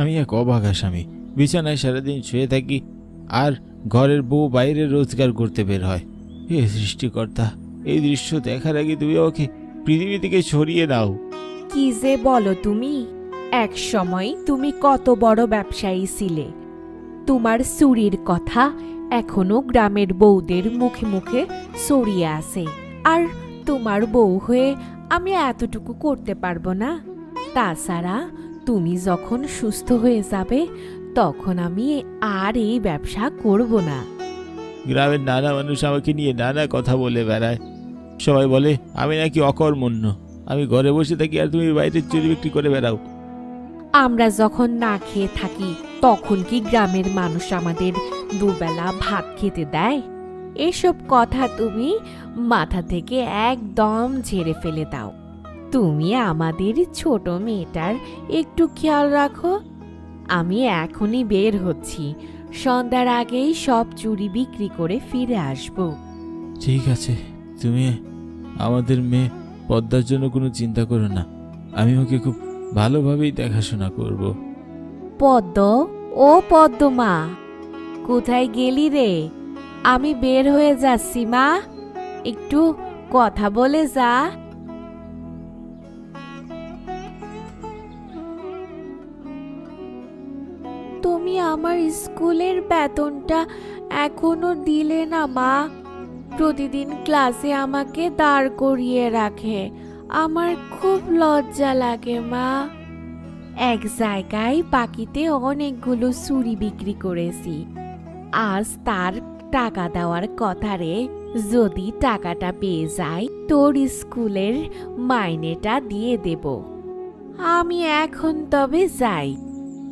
আমি এক অবাঘা স্বামী বিছানায় সারাদিন শুয়ে থাকি আর ঘরের বউ বাইরে রোজগার করতে বের হয়। হে সৃষ্টিকর্তা, এই দৃশ্য দেখার আগে তুমি আমাকে পৃথিবী থেকে সরিয়ে দাও। কি যে বলো তুমি? এক সময় তুমি কত বড় ব্যবসায়ী ছিলে। তোমার চুরির কথা এখনও গ্রামের বউদের মুখে মুখে ছড়িয়ে আছে। আর তোমার বউ হয়ে আমি এতটুকু করতে পারব না? তাছাড়া তুমি যখন সুস্থ হয়ে যাবে তখন আমি আর এই ব্যবসা করব না। গ্রামের নানা মানুষ আমাকে নিয়ে নানা কথা বলে বেড়ায়। সবাই বলে আমি নাকি অকর্মণ্য। আমি ঘরে বসে থাকি আর তুমি বাইরে চুরি বিক্রি করে বেড়াও। আমরা যখন না খেয়ে থাকি তখন কি গ্রামের মানুষ আমাদের দুবেলা ভাত খেতে দেয়? এসব কথা তুমি মাথা থেকে একদম ঝেড়ে ফেলে দাও। তুমি আমাদের ছোট মেয়েটার একটু খেয়াল রাখো। আমি এখনই বের হচ্ছি। সন্ধ্যার আগেই সব চুরি বিক্রি করে ফিরে আসব। ঠিক আছে তুমি আমাদের মেয়ে পদ্মার জন্য কোনো চিন্তা করো না। আমি ওকে খুব ভালোভাবেই দেখাশোনা করব। পদ্ম? ও পদ্মমা কোথায় গেলি রে? আমি বের হয়ে যাচ্ছি মা। একটু কথা বলে যা। তুমি আমার স্কুলের বেতনটা এখনও দিলে না, মা। প্রতিদিন ক্লাসে আমাকে দাঁড় করিয়ে রাখে। আমার খুব লজ্জা লাগে, মা। এক জায়গায় বাকিতে অনেকগুলো চুরি বিক্রি করেছি। আজ তার টাকা দেওয়ার কথা রে। যদি টাকাটা পেয়ে যাই তোর স্কুলের মাইনেটা দিয়ে দেব। আমি এখন তবে যাই।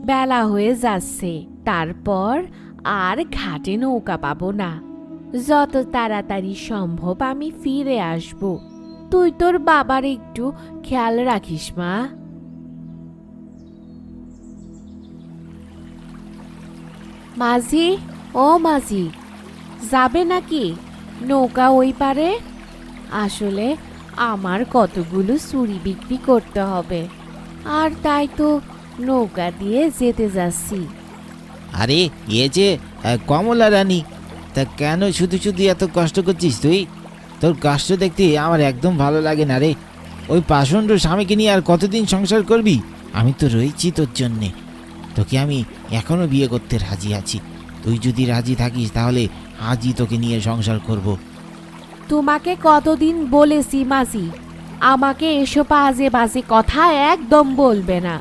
বেলা হয়ে যাচ্ছে। তারপর আর ঘাটে নৌকা পাবো না। যত তাড়াতাড়ি সম্ভব আমি ফিরে আসব। তুই তোর বাবার একটু খেয়াল রাখিস, মা। মাঝি, ও মাঝি, যাবে নাকি নৌকা ওই পারে? আসলে আমার কতগুলো চুরি বিক্রি করতে হবে। আর তাই তো নৌকা দিয়ে যেতে যাচ্ছি। আরে এ যে আহ, কমলা রানী তা কেন শুধু শুধু এত কষ্ট করছিস তুই? তোর কষ্ট দেখতে আমার একদম ভালো লাগে না রে। ওই পাষণ্ড স্বামীকে নিয়ে আর কতদিন সংসার করবি? আমি তো রয়েছি তোর জন্যে। তোকে আমি এখনও বিয়ে করতে রাজি আছি। তুই যদি রাজি থাকিস তাহলে আজই তোকে নিয়ে সংসার করব। তোমাকে কতদিন বলেছি মাসি? আমাকে এসব আজে বাজে কথা একদম বলবে না।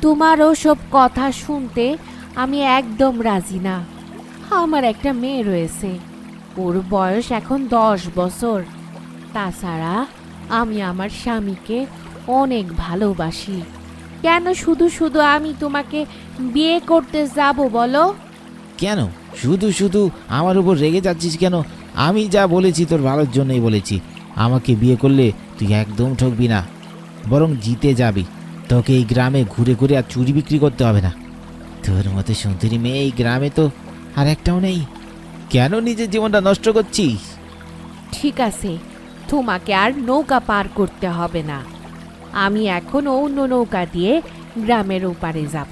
তোমার ওসব কথা শুনতে আমি একদম রাজি না। আমার একটা মেয়ে রয়েছে। ওর বয়স এখন দশ বছর। তাছাড়া আমি আমার স্বামীকে অনেক ভালোবাসি। কেন শুধু শুধু আমি তোমাকে বিয়ে করতে যাব বলো? কেন? শুধু শুধু আমার উপর রেগে যাচ্ছিস কেন? আমি যা বলেছি তোর ভালোর জন্যই বলেছি। আমাকে বিয়ে করলে তুই একদম ঠকবি না। বরং জিতে যাবি। তোকে এই গ্রামে ঘুরে ঘুরে আর চুরি বিক্রি করতে হবে না। তোর মতো সুন্দরী মেয়ে এই গ্রামে তো আর একটাও নেই। কেন নিজের জীবনটা নষ্ট করছিস? ঠিক আছে তোমাকে আর নৌকা পার করতে হবে না। আমি এখন অন্য নৌকা দিয়ে গ্রামের ওপারে যাব।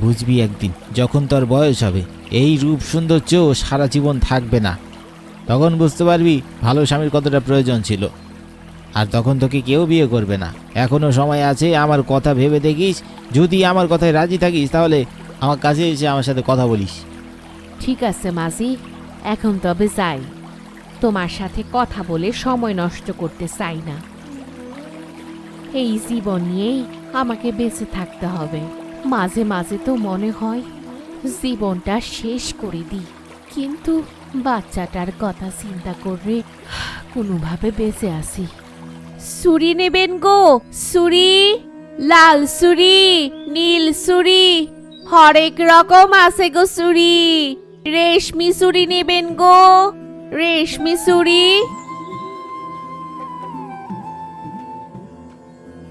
বুঝবি একদিন যখন তোর বয়স হবে এই রূপ সুন্দর সৌন্দর্য সারা জীবন থাকবে না। তখন বুঝতে পারবি ভালো স্বামীর কতটা প্রয়োজন ছিল। আর তখন তোকে কেউ বিয়ে করবে না। এখনও সময় আছে, আমার কথা ভেবে দেখিস। যদি আমার কথায় রাজি থাকিস, তাহলে আমার কাছে এসে আমার সাথে কথা বলিস। ঠিক আছে, মাঝি। এখন তবে যাই। তোমার সাথে কথা বলে সময় নষ্ট করতে চাই না। এই জীবন নিয়েই আমাকে বেঁচে থাকতে হবে। মাঝে মাঝে তো মনে হয়, জীবনটা শেষ করে দিই। কিন্তু বাচ্চাটার কথা চিন্তা করে কোনোভাবে বেঁচে আসি সুরি নেবেন গো, সুরি, লাল সুরি, নীল সুরি, হরেক রকম আছে গো সুরি। রেশমি সুরি নেবেন গো, রেশমি সুরি।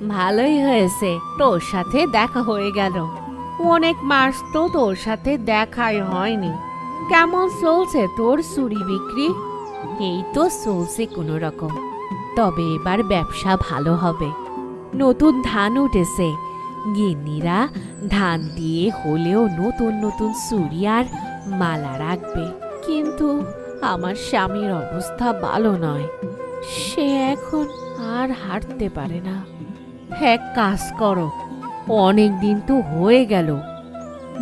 ভালোই হয়েছে, তোর সাথে দেখা হয়ে গেল। অনেক মাস তো তোর সাথে দেখাই হয়নি। কেমন চলছে তোর চুরি বিক্রি? এই তো চলছে কোনো রকম তবে এবার ব্যবসা ভালো হবে। নতুন ধান উঠেছে। গিন্নিরা ধান দিয়ে হলেও নতুন নতুন চুড়ি আর মালা রাখবে। কিন্তু আমার স্বামীর অবস্থা ভালো নয়। সে এখন আর হাঁটতে পারে না। এক কাজ করো, অনেক দিন তো হয়ে গেল।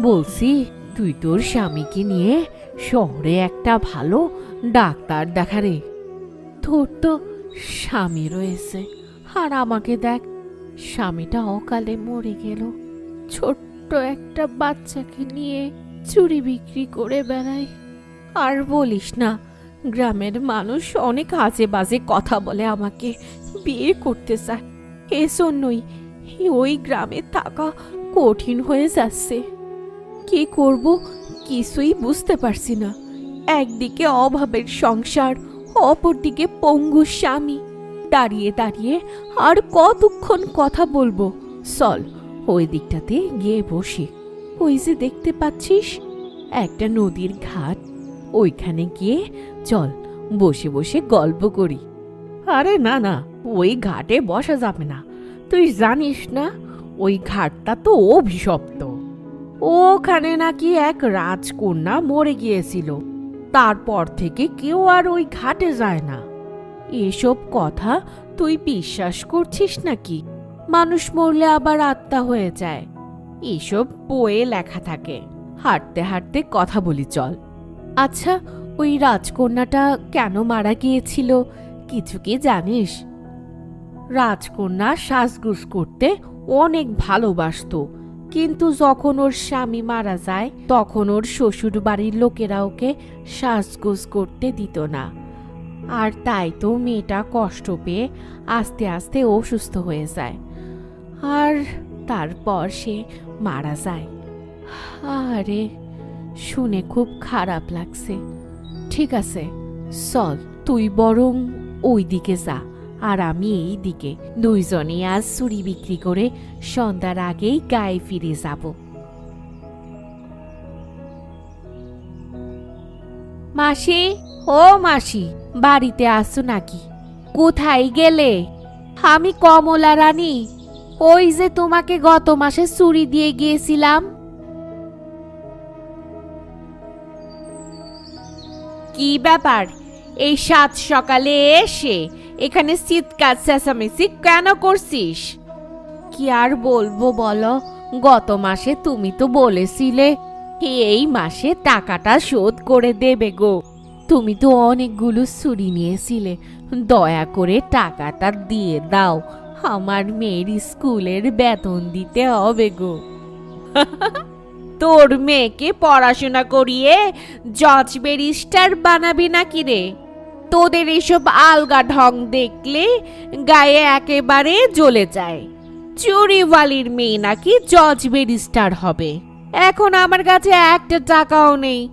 বলছি, তুই তোর স্বামীকে নিয়ে শহরে একটা ভালো ডাক্তার দেখারে তোর তো স্বামী রয়েছে। আর আমাকে দেখ, স্বামীটা অকালে মরে গেল। ছোট্ট একটা বাচ্চাকে নিয়ে চুরি বিক্রি করে বেড়াই আর বলিস না, গ্রামের মানুষ অনেক আজে বাজে কথা বলে আমাকে বিয়ে করতে চায়। এজন্যই ওই গ্রামে থাকা কঠিন হয়ে যাচ্ছে। কি করব কিছুই বুঝতে পারছি না। একদিকে অভাবের সংসার অপরদিকে পঙ্গু স্বামী। দাঁড়িয়ে দাঁড়িয়ে আর কতক্ষণ কথা বলব? চল, ওই দিকটাতে গিয়ে বসি। ওই যে দেখতে পাচ্ছিস? একটা নদীর ঘাট। ওইখানে গিয়ে চল, বসে বসে গল্প করি। আরে না না, ওই ঘাটে বসা যাবে না। তুই জানিস না, ওই ঘাটটা তো অভিশপ্ত। ওখানে নাকি এক রাজকন্যা মরে গিয়েছিল। তারপর থেকে কেউ আর ওই ঘাটে যায় না। এসব কথা তুই বিশ্বাস করছিস নাকি? মানুষ মরলে আবার আত্মা হয়ে যায়। এসব বইয়ে লেখা থাকে। হাঁটতে হাঁটতে কথা বলি চল। আচ্ছা ওই রাজকন্যাটা কেন মারা গিয়েছিল? কিছু কি জানিস? রাজকন্যা সাজগুজ করতে অনেক ভালোবাসতো। কিন্তু যখন ওর স্বামী মারা যায়, তখন ওর শ্বশুর বাড়ির লোকেরা ওকে সাজগোজ করতে দিত না। আর তাই তো মেয়েটা কষ্ট পেয়ে আস্তে আস্তে অসুস্থ হয়ে যায়। আর তারপর সে মারা যায়। আরে, শুনে খুব খারাপ লাগছে। ঠিক আছে, চল, তুই বরং ওই দিকে যা। আর আমি এই দিকে দুইজনে আজ চুরি বিক্রি করে সন্ধ্যার আগেই গায়ে ফিরে যাব। মাসি, ও মাসি, বাড়িতে আসো নাকি? কোথায় গেলে? আমি কমলা রানী, ওই যে তোমাকে গত মাসে চুরি দিয়ে গিয়েছিলাম। কি ব্যাপার? এই সাত সকালে এসে এখানে চিৎকার চেঁচামেচি কেন করছিস? কি আর বলব বলো? গত মাসে তুমি তো বলেছিলে এই মাসে টাকাটা শোধ করে দেবে গো। তুমি তো অনেকগুলো চুরি নিয়েছিলে। দয়া করে টাকাটা দিয়ে দাও। আমার মেয়ের স্কুলের বেতন দিতে হবে গো। তোর মেয়েকে পড়াশোনা করিয়ে জজ বেরিস্টার বানাবি নাকি রে? তোদের এসব আলগা ঢং দেখলে গায়ে একেবারে জ্বলে যায়। চুরিওয়ালির মেয়ে নাকি জজ ব্যারিস্টার হবে। এখন আমার কাছে একটা টাকাও নেই।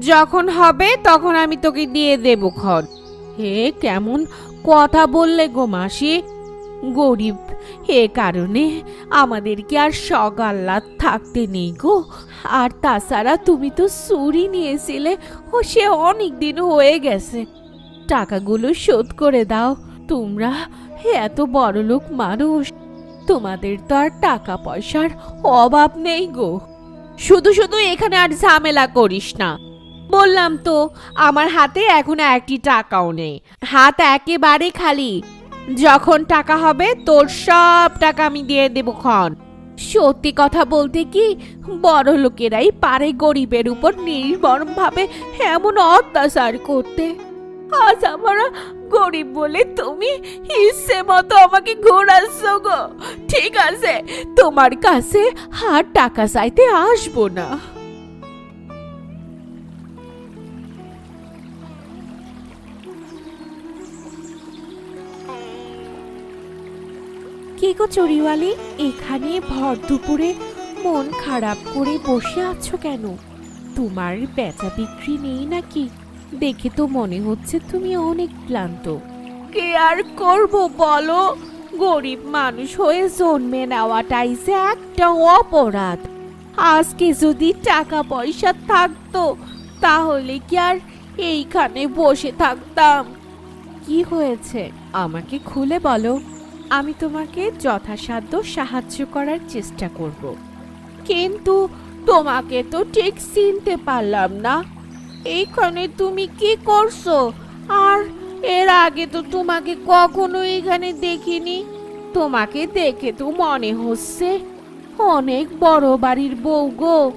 যখন হবে তখন আমি তোকে দিয়ে দেব খন হে, কেমন কথা বললে গো মাসি। গরিব, এ কারণে আমাদের কি আর সগাল্লাদ থাকতে নেই গো? আর তাছাড়া তুমি তো চুরি নিয়েছিলে ও সে অনেক দিন হয়ে গেছে। টাকাগুলো শোধ করে দাও। তোমরা এত বড় লোক মানুষ, তোমাদের তো আর টাকা পয়সার অভাব নেই গো। শুধু শুধু এখানে আর ঝামেলা করিস না। বললাম তো, আমার হাতে এখন একটি টাকাও নেই। হাত একেবারে খালি। যখন টাকা হবে, তোর সব টাকা আমি দিয়ে দেবো ক্ষণ। সত্যি কথা বলতে কি বড় লোকেরাই পারে গরিবের উপর নির্মম ভাবে এমন অত্যাচার করতে। আজ আমরা গরিব বলে তুমি ইচ্ছে মতো আমাকে ঘোরাচ্ছ গো। ঠিক আছে, তোমার কাছে আর টাকা চাইতে আসব না। কি গো চড়িওয়ালি, এখানে ভর দুপুরে মন খারাপ করে বসে আছো কেন? তোমার বেচা বিক্রি নেই নাকি? দেখে তো মনে হচ্ছে তুমি অনেক ক্লান্ত। কে আর করব বলো? গরিব মানুষ হয়ে জন্মে নেওয়াটাই যে একটা অপরাধ। আজকে যদি টাকা পয়সা থাকতো তাহলে কি আর এইখানে বসে থাকতাম? কি হয়েছে? আমাকে খুলে বলো। আমি তোমাকে যথাসাধ্য সাহায্য করার চেষ্টা করব। কিন্তু তোমাকে তো ঠিক চিনতে পারলাম না। এইখানে তুমি কি করছ? আর এর আগে তো তোমাকে কখনো এখানে দেখিনি। তোমাকে দেখে তো মনে হচ্ছে অনেক বড় বাড়ির বউ গো।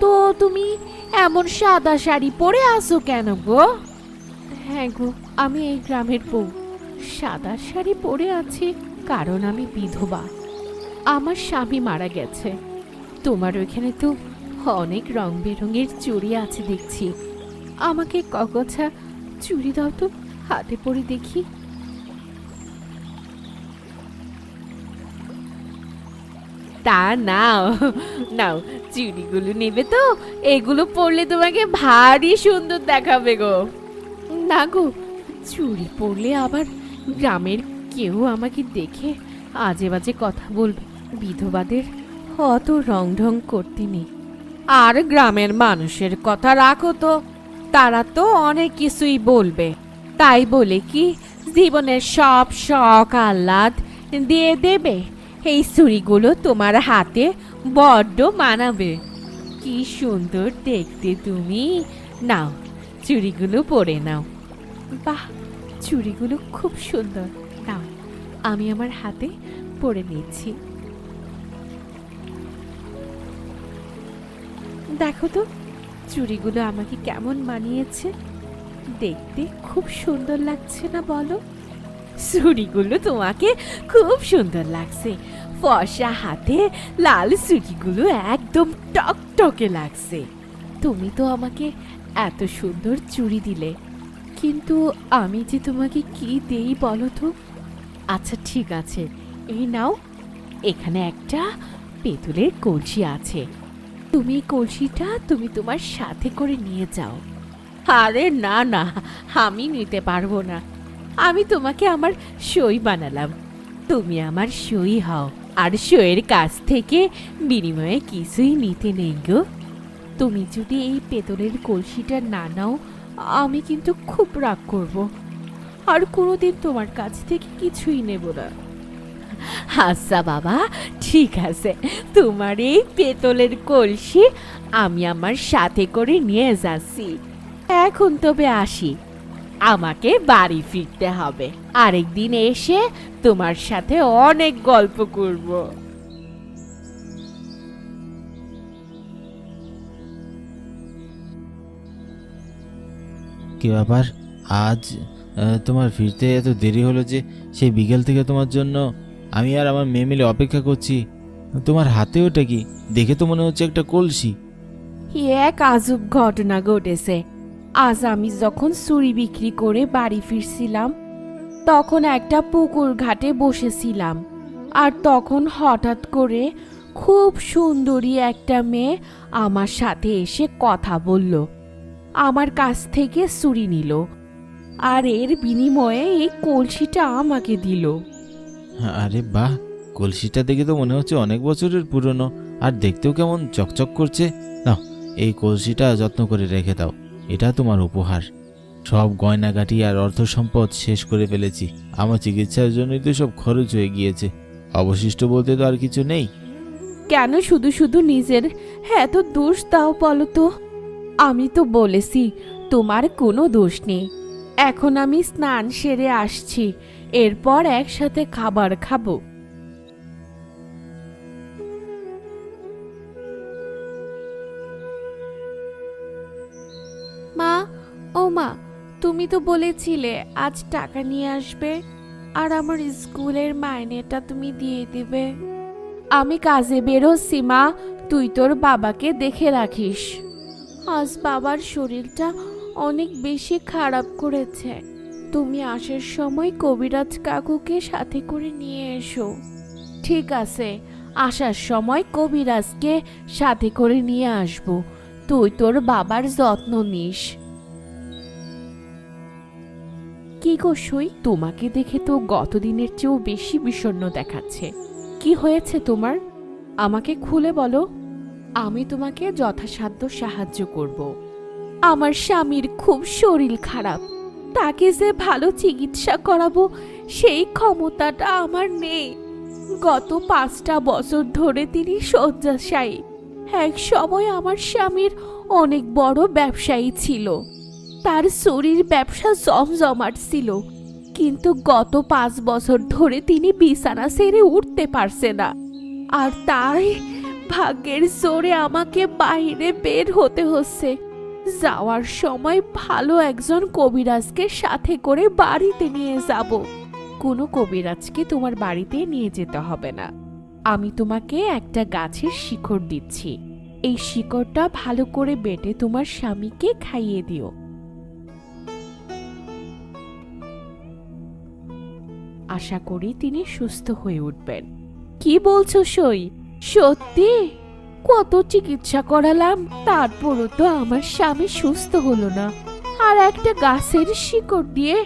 তো তুমি এমন সাদা শাড়ি পরে আসো কেন গো? হ্যাঁ গো, আমি এই গ্রামের বউ। সাদা শাড়ি পরে আছি কারণ আমি বিধবা। আমার স্বামী মারা গেছে। তোমার ওইখানে তো অনেক রং বেরঙের চুড়ি আছে দেখছি। আমাকে কগছা চুড়ি দাও তো, হাতে পরে দেখি। তা নাও নাও, চুড়িগুলো নেবে তো, এগুলো পরলে তোমাকে ভারী সুন্দর দেখাবে গো। না গো, চুড়ি পরলে আবার গ্রামের কেউ আমাকে দেখে আজে বাজে কথা বলবে, বিধবাদের অত রং ঢং করতে নেই। আর গ্রামের মানুষের কথা রাখো তো। তারা তো অনেক কিছুই বলবে। তাই বলে কি, জীবনের সব শখ আহ্লাদ দিয়ে দেবে। এই চুড়িগুলো তোমার হাতে বড্ড মানাবে। কি সুন্দর দেখতে তুমি। নাও চুড়িগুলো পরে নাও। বাহ চুড়িগুলো খুব সুন্দর। নাও, আমি আমার হাতে পরে নিচ্ছি। দেখো তো চুড়িগুলো আমাকে কেমন মানিয়েছে? দেখতে খুব সুন্দর লাগছে না বলো? চুড়িগুলো তোমাকে খুব সুন্দর লাগছে। ফর্সা হাতে লাল চুড়িগুলো একদম টকটকে লাগছে। তুমি তো আমাকে এত সুন্দর চুড়ি দিলে। কিন্তু আমি যে তোমাকে কি দেই বলো তো? আচ্ছা ঠিক আছে। এই নাও। এখানে একটা পেতলের কলসি আছে। তুমি কলসিটা তুমি তোমার সাথে করে নিয়ে যাও। আরে না না, আমি নিতে পারব না। আমি তোমাকে আমার সই বানালাম। তুমি আমার সই হও, আর সইয়ের কাছ থেকে বিনিময়ে কিছুই নিতে নেই গো। তুমি যদি এই পেতলের কলসিটা না নাও, আমি কিন্তু খুব রাগ করব। আর কোনোদিন তোমার কাছ থেকে কিছুই নেব না। আচ্ছা বাবা, ঠিক আছে। তোমার এই পেতলের কলসি আমি আমার সাথে করে নিয়ে যাচ্ছি। এখন তবে আসি। আমাকে বাড়ি ফিরতে হবে। আরেকদিন এসে তোমার সাথে অনেক গল্প করব। কি ব্যাপার? আজ তোমার ফিরতে এত দেরি হলো যে সেই বিকেল থেকে তোমার জন্য আমি আর আমার মেয়ে মিলে অপেক্ষা করছি। তোমার হাতে ওটা কি? দেখে তো মনে হচ্ছে একটা কলসি। এক আজব ঘটনা ঘটেছে। আজ আমি যখন চুরি বিক্রি করে বাড়ি ফিরছিলাম, তখন একটা পুকুর ঘাটে বসেছিলাম। আর তখন হঠাৎ করে খুব সুন্দরী একটা মেয়ে আমার সাথে এসে কথা বলল। আমার কাছ থেকে চুরি নিল। আর এর বিনিময়ে এই কলসিটা আমাকে দিল। আরে বাহ, কলসিটা দেখে তো মনে হচ্ছে অনেক বছরের পুরনো। আর দেখতেও কেমন চকচক করছে। নাও, এই কলসিটা যত্ন করে রেখে দাও, এটা তোমার উপহার। সব গয়নাগাটি আর অর্থ সম্পদ শেষ করে ফেলেছি। আমার চিকিৎসার জন্যই তো সব খরচ হয়ে গিয়েছে। অবশিষ্ট বলতে তো আর কিছু নেই। কেন শুধু শুধু নিজের? হ্যাঁ তো দোষ দাও বলো তো। আমি তো বলেছি, তোমার কোনো দোষ নেই। এখন আমি স্নান সেরে আসছি। এরপর একসাথে খাবার খাব। মা, ও মা, তুমি তো বলেছিলে আজ টাকা নিয়ে আসবে আর আমার স্কুলের মাইনেটা তুমি দিয়ে দিবে। আমি কাজে বেরোচ্ছি, মা। তুই তোর বাবাকে দেখে রাখিস। আজ বাবার শরীরটা অনেক বেশি খারাপ করেছে। তুমি আসার সময় কবিরাজ কাকুকে সাথে করে নিয়ে এসো। ঠিক আছে, আসার সময় কবিরাজকে সাথে করে নিয়ে আসব। তুই তোর বাবার যত্ন নিস। কি গো সই, তোমাকে দেখে তো গতদিনের চেয়েও বেশি বিষণ্ণ দেখাচ্ছে। কি হয়েছে তোমার? আমাকে খুলে বলো। আমি তোমাকে যথাসাধ্য সাহায্য করব। আমার স্বামীর খুব শরীর খারাপ। তাকে যে ভালো চিকিৎসা করাবো, সেই ক্ষমতাটা আমার নেই। গত পাঁচটা বছর ধরে তিনি শয্যাশায়ী। এক সময় আমার স্বামীর অনেক বড় ব্যবসায়ী ছিল। তার শরীর ব্যবসা জমজমাট ছিল। কিন্তু গত পাঁচ বছর ধরে তিনি বিছানা সেরে উঠতে পারছে না। আর তাই ভাগ্যের জোরে আমাকে বাইরে বের হতে হচ্ছে। যাওয়ার সময় ভালো একজন কবিরাজকে সাথে করে বাড়িতে নিয়ে যাব। কোনো কবিরাজকে তোমার বাড়িতে নিয়ে যেতে হবে না। আমি তোমাকে একটা গাছের শিকড় দিচ্ছি। এই শিকড়টা ভালো করে বেটে তোমার স্বামীকে খাইয়ে দিও। আশা করি তিনি সুস্থ হয়ে উঠবেন। কি বলছো সই? সত্যি? কত চিকিৎসা করালাম, তারপরও তো আমার স্বামী সুস্থ হলো না। আর একটা গাছের শিকড় দিয়ে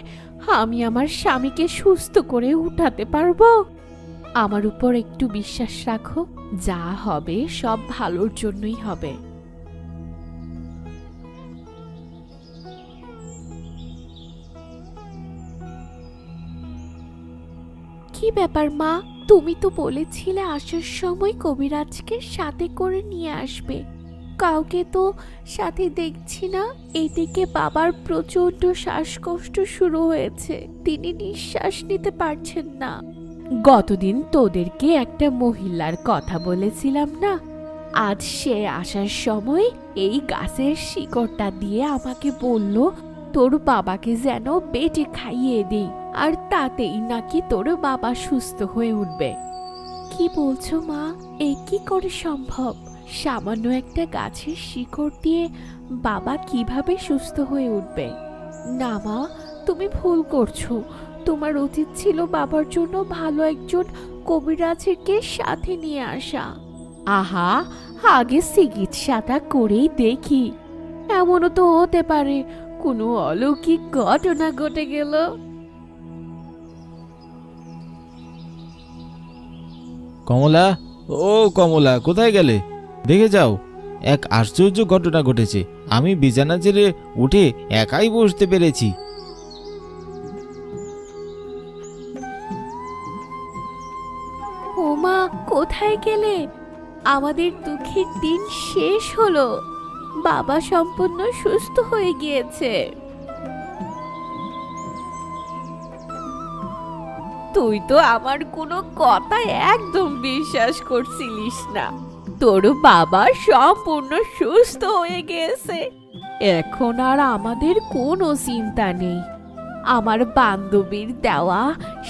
আমি আমার স্বামীকে সুস্থ করে উঠাতে পারব? আমার উপর একটু বিশ্বাস রাখো, যা হবে সব ভালোর জন্যই হবে। কি ব্যাপার, মা? তুমি তো বলেছিলে আসার সময় কবিরাজকে সাথে করে নিয়ে আসবে। কাউকে তো সাথে দেখছি না। এদিকে বাবার প্রচণ্ড শ্বাসকষ্ট শুরু হয়েছে। তিনি নিঃশ্বাস নিতে পারছেন না। গতদিন তোদেরকে একটা মহিলার কথা বলেছিলাম না? আজ সে আসার সময় এই গাছের শিকড়টা দিয়ে আমাকে বলল, তোর বাবাকে যেন বেটে খাইয়ে দিই। আর তাতেই নাকি তোর বাবা সুস্থ হয়ে উঠবে। কি বলছো মা? এ কি করে সম্ভব? সামান্য একটা গাছের শিকড় দিয়ে বাবা কীভাবে সুস্থ হয়ে উঠবে? না মা, তুমি ভুল করছ। তোমার উচিত ছিল বাবার জন্য ভালো একজন কবিরাজকে সাথে নিয়ে আসা। আহা, আগে চিকিৎসাটা করেই দেখি। এমনও তো হতে পারে, কোনো অলৌকিক ঘটনা ঘটে গেল। কমলা? ও কমলা, কোথায় গেলে? দেখে যাও, এক আশ্চর্য ঘটনা ঘটেছে। আমি বিছানা ছেড়ে উঠে একাই বসতে পেরেছি। ওমা, কোথায় গেলে? আমাদের দুঃখের দিন শেষ হলো। বাবা সম্পূর্ণ সুস্থ হয়ে গিয়েছে। তুই তো আমার কোনো কথা একদম বিশ্বাস করছিলিস না। তোর বাবা সম্পূর্ণ সুস্থ হয়ে গেছে। এখন আর আমাদের কোনো চিন্তা নেই। আমার বান্ধবীর দেওয়া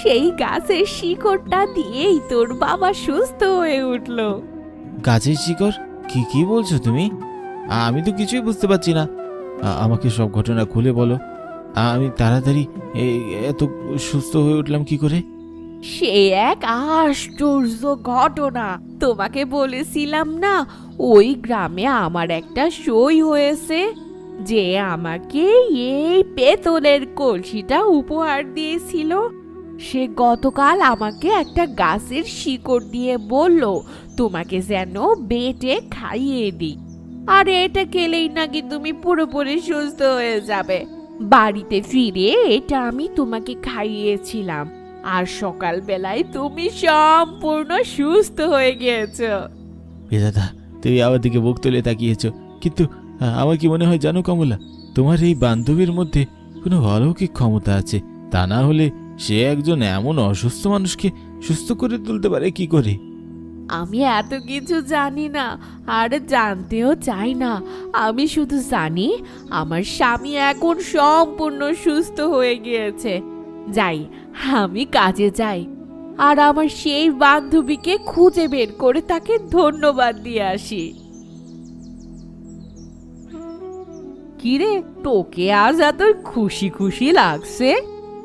সেই গাছের শিকড়টা দিয়েই তোর বাবা সুস্থ হয়ে উঠল। গাছের শিকড়? কি কি বলছো তুমি? আমি তো কিছুই বুঝতে পারছি না। আমাকে সব ঘটনা খুলে বলো। আমি তাড়াতাড়ি এত সুস্থ হয়ে উঠলাম কি করে? সে এক আশ্চর্য ঘটনা। তোমাকে বলেছিলাম না, ওই গ্রামে আমার একটা সই হয়েছে, যে আমাকে এই পেতলের কলসিটা উপহার দিয়েছিল। সে গতকাল আমাকে একটা গাছের শিকড় দিয়ে বলল, তোমাকে যেন বেটে খাইয়ে দিই। আর, এটা খেলেই নাকি তুমি পুরোপুরি সুস্থ হয়ে যাবে। বাড়িতে ফিরে এটা আমি তোমাকে খাইয়েছিলাম। আর সকালবেলায় তুমি সম্পূর্ণ সুস্থ হয়ে গিয়েছো। দাদা তুমি আমার দিকে বুক তুলে তাকিয়েছ কিন্তু আমার কি মনে হয় জানো কমলা তোমার এই বান্ধবীর মধ্যে কোনো অলৌকিক ক্ষমতা আছে তা না হলে সে একজন এমন অসুস্থ মানুষকে সুস্থ করে তুলতে পারে কি করে? আমি এত কিছু জানি না আর জানতেও চাই না। আমি শুধু জানি আমার স্বামী এখন সম্পূর্ণ সুস্থ হয়ে গিয়েছে। যাই, আমি কাজে যাই। আর আমার সেই বান্ধবীকে খুঁজে বের করে তাকে ধন্যবাদ দিয়ে আসি। কিরে, তোকে আজ এত খুশি খুশি লাগছে?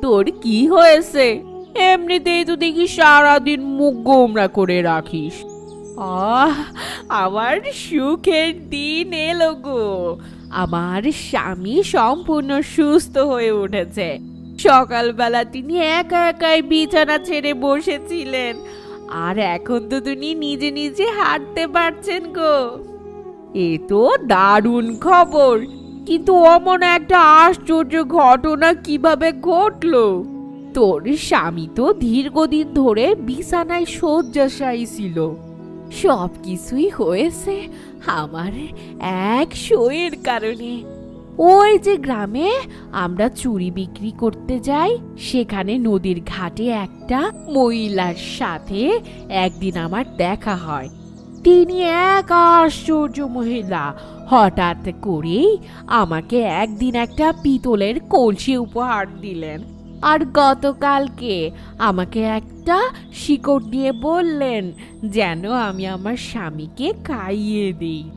তোর কি হয়েছে? এমনিতেই তো দেখি সারাদিন মুখ গোমরা করে রাখিস। আহ, আমার সুখের দিন এলো গো। আমার স্বামী সম্পূর্ণ সুস্থ হয়ে উঠেছে। সকালবেলা তিনি একা একাই বিছানা ছেড়ে বসেছিলেন। আর এখন তো তিনি নিজে নিজে হাঁটতে পারছেন গো। এ তো দারুণ খবর। কিন্তু অমন একটা আশ্চর্য ঘটনা কীভাবে ঘটলো? তোর স্বামী তো দীর্ঘদিন ধরে বিছানায় শয্যাশায়ী ছিল। সব কিছুই হয়েছে আমার এক শোয়ের কারণে। ওই যে গ্রামে আমরা চুরি বিক্রি করতে যাই, সেখানে নদীর ঘাটে একটা মহিলার সাথে একদিন আমার দেখা হয়। তিনি এক আশ্চর্য মহিলা। হঠাৎ করেই আমাকে একদিন একটা পিতলের কলসি উপহার দিলেন। আর গতকালকে আমাকে একটা শিকড় দিয়ে বললেন যেন আমি আমার স্বামীকে খাইয়ে দিই।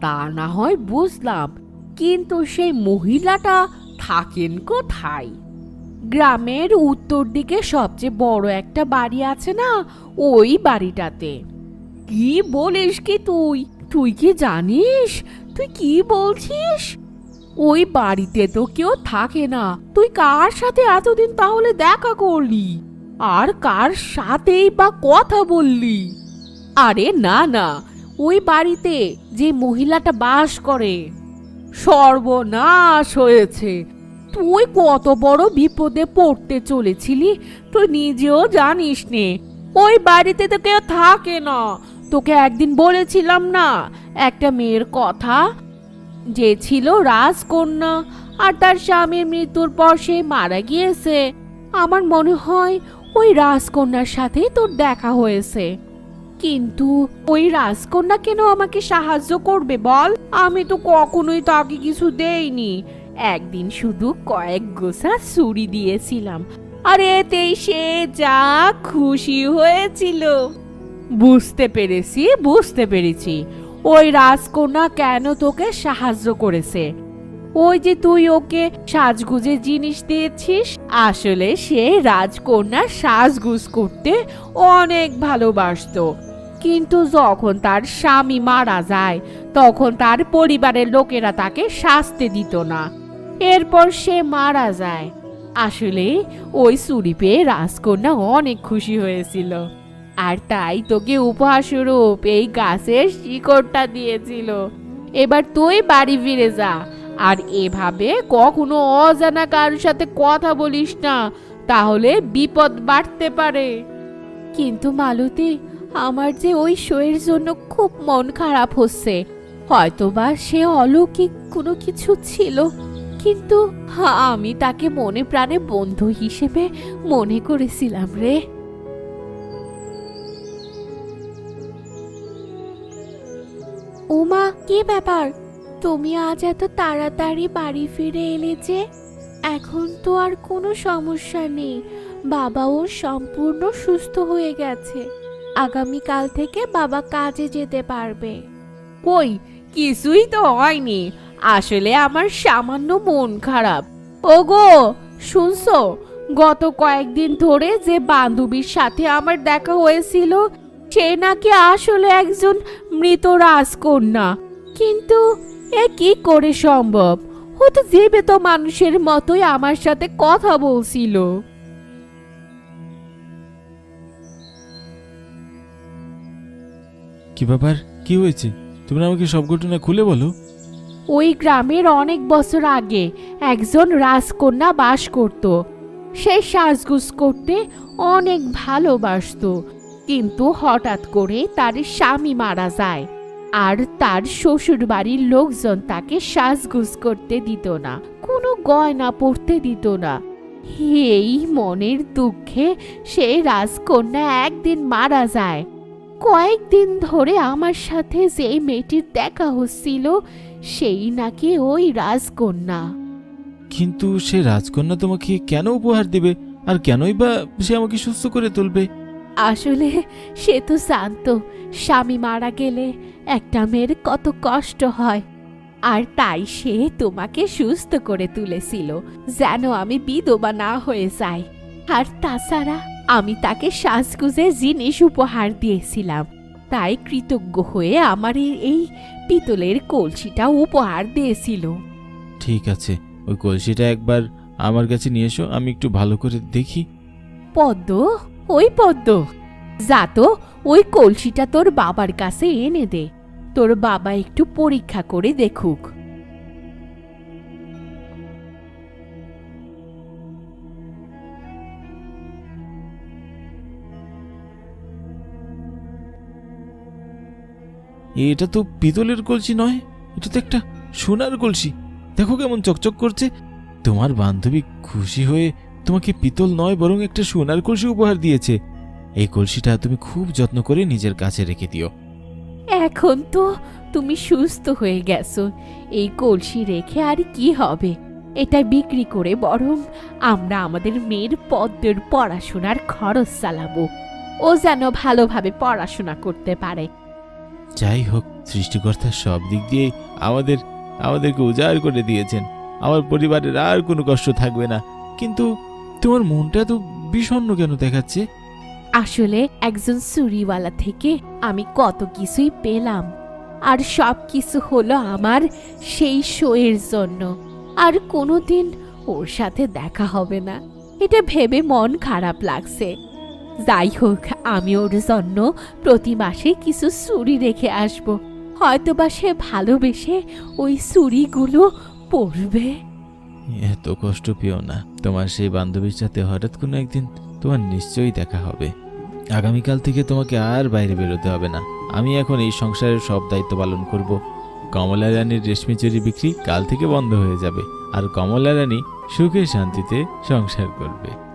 তা না হয় বুঝলাম কিন্তু সেই মহিলাটা থাকেন কোথায়? গ্রামের উত্তর দিকে সবচেয়ে বড় একটা বাড়ি আছে না, ওই বাড়িটাতে। কি বলিস কি তুই? তুই কি জানিস? তুই কি বলছিস? ওই বাড়িতে তো কেউ থাকে না। তুই কার সাথে এতদিন তাহলে দেখা করলি? আর কার সাথেই বা কথা বললি? আরে না না, ওই বাড়িতে যে মহিলাটা বাস করে। সর্বনাশ হয়েছে। তুই কত বড় বিপদে পড়তে চলেছিলি, তুই নিজেও জানিস নে ওই বাড়িতে তো কেউ থাকে না। তোকে একদিন বলেছিলাম না, একটা মেয়ের কথা? যে ছিল রাজকন্যা, আর তার স্বামীর মৃত্যুর পর সে মারা গিয়েছে। আমার মনে হয় ওই রাজকন্যার সাথেই তোর দেখা হয়েছে। কিন্তু ওই রাজকন্যা কেন আমাকে সাহায্য করবে বল? আমি তো কখনোই তাকে কিছু দেইনি। একদিন শুধু কয়েক গোছা চুরি দিয়েছিলাম। আর এতেই সে যা খুশি হয়েছিল। বুঝতে পেরেছি বুঝতে পেরেছি। ওই রাজকন্যা কেন তোকে সাহায্য করেছে? ওই যে তুই ওকে সাজগুজে জিনিস দিয়েছিস, আসলে সে রাজকন্যা সাজগুজ করতে অনেক ভালোবাসতো। কিন্তু যখন তার স্বামী মারা যায়, তখন তার পরিবারের লোকেরা তাকে শাস্তি দিত না। এরপর সে মারা যায়। আসলে ওই চুরি পেয়ে রাজকন্যা অনেক খুশি হয়েছিল। আর তাই তোকে উপহার স্বরূপ এই গাছের শিকড়টা দিয়েছিল। এবার তুই বাড়ি ফিরে যা। আর এভাবে কখনো অজানা কারোর সাথে কথা বলিস না, তাহলে বিপদ বাড়তে পারে। কিন্তু মালতী আমার যে ওই শোয়ের জন্য খুব মন খারাপ হচ্ছে। হয়তোবা সে অলৌকিক কোনো কিছু ছিল, কিন্তু আমি তাকে মনে প্রাণে বন্ধু হিসেবে মনে করেছিলাম রে। ওমা, কি ব্যাপার? তুমি আজ এত তাড়াতাড়ি বাড়ি ফিরে এলে যে, এখন তো আর কোনো সমস্যা নেই। বাবাও সম্পূর্ণ সুস্থ হয়ে গেছে। আগামীকাল থেকে বাবা কাজে যেতে পারবে। কই, কিছুই তো হয়নি। আসলে আমার সামান্য মন খারাপ। ওগো, শুনছো? গত কয়েকদিন ধরে যে বান্ধবীর সাথে আমার দেখা হয়েছিল, সে নাকি আসলে একজন মৃত রাজকন্যা। কিন্তু এ কি করে সম্ভব? ও তো জীবিত মানুষের মতোই আমার সাথে কথা বলছিল। কি ব্যাপার? কি হয়েছে? তুমি আমাকে সব ঘটনা খুলে বলো। ওই গ্রামের অনেক বছর আগে একজন রাজকন্যা বাস করত। সে সাজগুজ করতে অনেক ভালোবাসতো। কিন্তু হঠাৎ করে তার স্বামী মারা যায় আর তার শ্বশুর বাড়ির লোকজন তাকে সাজগুজ করতে দিত না, কোনো গয়না পরতে দিত না। এই মনের দুঃখে সে রাজকন্যা একদিন মারা যায়। কয়েকদিন ধরে আমার সাথে যে মেয়েটির দেখা হচ্ছিল সেই নাকি ওই রাজকন্যা। কিন্তু সে রাজকন্যা তোমাকে কেন উপহার দিবে? আর কেনই বা সে আমাকে সুস্থ করে তুলবে? আসলে সে তো শান্ত। স্বামী মারা গেলে একটা মেয়ের কত কষ্ট হয়। আর তাই সে তোমাকে সুস্থ করে তুলেছিল যেন আমি বিধবা না হয়ে যাই। আর তাছাড়া আমি তাকে সাজগুজে জিনিস উপহার দিয়েছিলাম। তাই কৃতজ্ঞ হয়ে আমার এই- এই পিতলের কলসিটা উপহার দিয়েছিল। ঠিক আছে ওই কলসিটা একবার আমার কাছে নিয়ে এসো আমি একটু ভালো করে দেখি। পদ্ম? ওই পদ্ম। যা তো ওই কলসিটা তোর বাবার কাছে এনে দে। তোর বাবা একটু পরীক্ষা করে দেখুক। এটা তো পিতলের কলসি নয়, এটা তো একটা সোনার কলসি। দেখো কেমন চকচক করছে। তোমার বান্ধবী খুশি হয়ে তোমাকে পিতল নয়, বরং একটা সোনার কলসি উপহার দিয়েছে। এই কলসিটা তুমি খুব যত্ন করে নিজের কাছে রেখে দিও। এখন তো তুমি সুস্থ হয়ে গেছো। এই কলসি রেখে আর কি হবে? এটা বিক্রি করে বরং আমরা আমাদের মেয়ের পদ্মের পড়াশোনার খরচ চালাবো। ও যেন ভালোভাবে পড়াশোনা করতে পারে। যাই হোক, সৃষ্টিকর্তা সব দিক দিয়ে আমাদের, আমাদেরকে উজাড় করে দিয়েছেন। আমার পরিবারের আর কোনো কষ্ট থাকবে না। কিন্তু তোমার মনটা তো বিষণ্ণ কেন দেখাচ্ছে? আসলে একজন চুরিওয়ালা থেকে আমি কত কিছুই পেলাম, আর সব কিছু হলো আমার সেই শোয়ের জন্য। আর কোনোদিন ওর সাথে দেখা হবে না। এটা ভেবে মন খারাপ লাগছে। যাই হোক আমি ওর জন্য প্রতি মাসে কিছু চুরি রেখে আসব। হয়তোবা সে ভালোবেসে ওই চুরিগুলো পরবে। এত কষ্ট পেও না। তোমার সেই বান্ধবীর সাথে হঠাৎ কোনো একদিন তোমার নিশ্চয়ই দেখা হবে। আগামীকাল থেকে তোমাকে আর বাইরে বেরোতে হবে না। আমি এখন এই সংসারের সব দায়িত্ব পালন করব। কমলা রানীর রেশমি চুরি বিক্রি কাল থেকে বন্ধ হয়ে যাবে। আর কমলা রানী সুখে শান্তিতে সংসার করবে।